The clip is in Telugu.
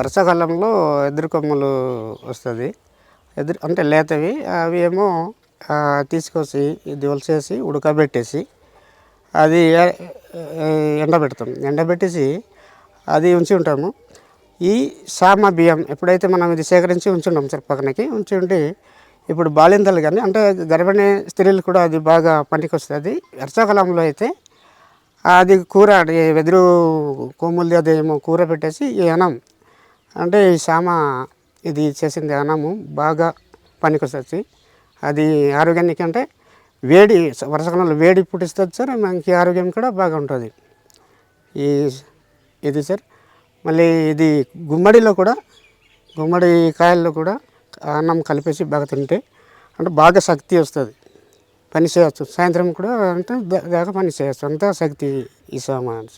వర్షాకాలంలో ఎదురుకొమ్మలు వస్తుంది. ఎదురు అంటే లేతవి అవి ఏమో తీసుకొచ్చి ఇది ఉడకబెట్టేసి అది ఎండబెడతాం. ఎండబెట్టేసి అది ఉంచి ఉంటాము. ఈ సామ బియ్యం ఎప్పుడైతే మనం ఇది సేకరించి ఉంచుంటాం సార్ పక్కనకి ఉంచి ఉండి ఇప్పుడు బాలింతలు కానీ అంటే గర్భిణీ స్త్రీలు కూడా అది బాగా పనికి వస్తుంది వర్షాకాలంలో అయితే అది కూర వెదురు కొమ్ములది అదేమో కూర పెట్టేసి ఈ అనం అంటే ఈ సామ ఇది చేసింది అన్నము బాగా పనికొస్తుంది. అది ఆరోగ్యానికి అంటే వేడి వర్షాకాలంలో వేడి పుట్టిస్తుంది సార్ మనకి ఆరోగ్యం కూడా బాగా ఉంటుంది ఈ ఇది సార్ మళ్ళీ ఇది గుమ్మడిలో కూడా గుమ్మడి కాయల్లో కూడా అన్నం కలిపేసి బాగా తింటే అంటే బాగా శక్తి వస్తుంది. పని చేయవచ్చు సాయంత్రం కూడా అంటే దాకా పని చేయవచ్చు అంత శక్తి ఈ సామాన్